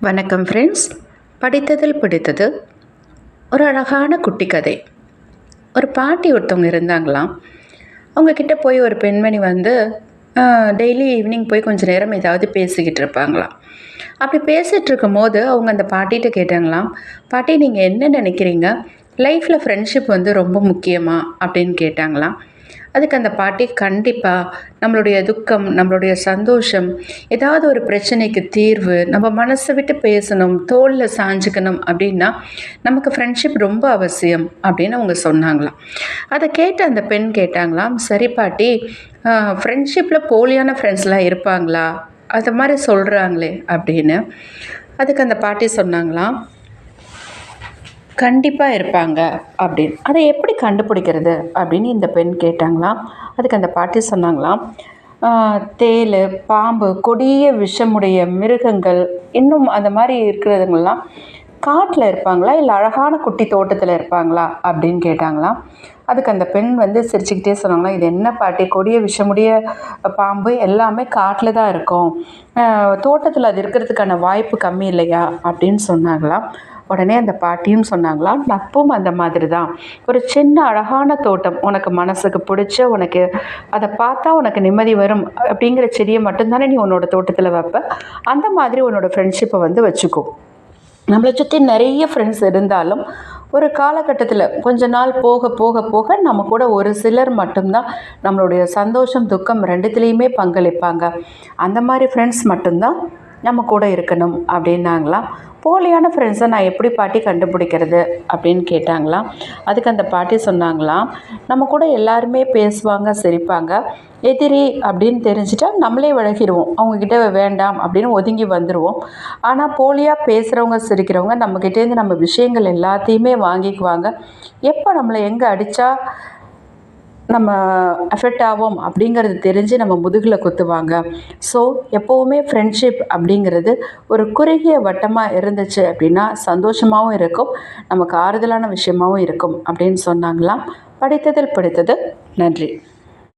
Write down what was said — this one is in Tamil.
வணக்கம் ஃப்ரெண்ட்ஸ் படித்ததில் பிடித்தது ஒரு அழகான குட்டி கதை. ஒரு பாட்டி ஒருத்தவங்க இருந்தாங்களாம். அவங்கக்கிட்ட போய் ஒரு பெண்மணி வந்து டெய்லி ஈவினிங் போய் கொஞ்சம் நேரம் ஏதாவது பேசிக்கிட்டு இருப்பாங்களாம். அப்படி பேசிகிட்டு இருக்கும்போது அவங்க அந்த பாட்டிகிட்ட கேட்டாங்களாம் பாட்டி நீங்கள் என்ன நினைக்கிறீங்க? லைஃப்பில் ஃப்ரெண்ட்ஷிப் வந்து ரொம்ப முக்கியமா? அப்படின்னு கேட்டாங்களாம். அதுக்கு அந்த பாட்டி கண்டிப்பாக நம்மளுடைய துக்கம் நம்மளுடைய சந்தோஷம் ஏதாவது ஒரு பிரச்சனைக்கு தீர்வு நம்ம மனசை விட்டு பேசணும் தோளில் சாஞ்சுக்கணும் அப்படின்னா நமக்கு ஃப்ரெண்ட்ஷிப் ரொம்ப அவசியம் அப்படின்னு அவங்க சொன்னாங்களாம். அதை கேட்டு அந்த பெண் கேட்டாங்களாம் சரி பாட்டி ஃப்ரெண்ட்ஷிப்பில் போலியான ஃப்ரெண்ட்ஸ்லாம் இருப்பாங்களா? அது மாதிரி சொல்கிறாங்களே அப்படின்னு. அதுக்கு அந்த பாட்டி சொன்னாங்களாம் கண்டிப்பாக இருப்பாங்க அப்படின்னு. அதை எப்படி கண்டுபிடிக்கிறது அப்படின்னு இந்த பெண் கேட்டாங்களாம் அதுக்கு அந்த பாட்டி சொன்னாங்களாம் தேல் பாம்பு கொடிய விஷமுடைய மிருகங்கள் இன்னும் அந்த மாதிரி இருக்கிறதுங்கெல்லாம் காட்டில் இருப்பாங்களா? இல்லை அழகான குட்டி தோட்டத்தில் இருப்பாங்களா? அப்படின்னு கேட்டாங்களாம் அதுக்கு அந்த பெண் வந்து சிரிச்சுக்கிட்டே சொன்னாங்களாம் இது என்ன பாட்டி? கொடிய விஷமுடைய பாம்பு எல்லாமே காட்டில் தான் இருக்கும். தோட்டத்தில் அது இருக்கிறதுக்கான வாய்ப்பு கம்மி இல்லையா? அப்படின்னு சொன்னாங்களாம் உடனே அந்த பாட்டியும் சொன்னாங்களாம் நட்பும் அந்த மாதிரி தான் ஒரு சின்ன அழகான தோட்டம் உனக்கு மனசுக்கு பிடிச்ச உனக்கு அதை பார்த்தா உனக்கு நிம்மதி வரும் அப்படிங்கிற செடியை மட்டும்தானே நீ உன்னோட தோட்டத்தில் வைப்ப? அந்த மாதிரி உன்னோட ஃப்ரெண்ட்ஷிப்பை வந்து வச்சுக்கோ. நம்மளை சுற்றி நிறைய ஃப்ரெண்ட்ஸ் இருந்தாலும் ஒரு காலகட்டத்தில் கொஞ்ச நாள் போக போக போக நம்ம கூட ஒரு சிலர் மட்டும்தான் நம்மளுடைய சந்தோஷம் துக்கம் ரெண்டுத்துலேயுமே பங்களிப்பாங்க. அந்த மாதிரி ஃப்ரெண்ட்ஸ் மட்டும்தான் நம்ம கூட இருக்கணும் அப்படின்னாங்களாம். போலியான ஃப்ரெண்ட்ஸை நான் எப்படி பாட்டி கண்டுபிடிக்கிறது அப்படின்னு கேட்டாங்களாம். அதுக்கு அந்த பாட்டி சொன்னாங்களாம் நம்ம கூட எல்லாருமே பேசுவாங்க சிரிப்பாங்க. எதிரி அப்படின்னு தெரிஞ்சிட்டா நம்மளே விலகிடுவோம். அவங்கக்கிட்ட வேண்டாம் அப்படின்னு ஒதுங்கி வந்துடுவோம் ஆனால் போலியாக பேசுகிறவங்க சிரிக்கிறவங்க நம்மக்கிட்டேருந்து நம்ம விஷயங்கள் எல்லாத்தையுமே வாங்கிக்குவாங்க. எப்போ நம்மளை எங்கே அடித்தா நம்ம அஃபெக்ட் ஆகும் அப்படிங்கிறது தெரிஞ்சு நம்ம முதுகில் குத்துவாங்க. ஸோ எப்போவுமே ஃப்ரெண்ட்ஷிப் அப்படிங்கிறது ஒரு குறுகிய வட்டமாக இருந்துச்சு அப்படின்னா சந்தோஷமாகவும் இருக்கும் நமக்கு ஆறுதலான விஷயமாகவும் இருக்கும் அப்படின்னு சொன்னாங்களாம். படித்ததில் படித்தது நன்றி.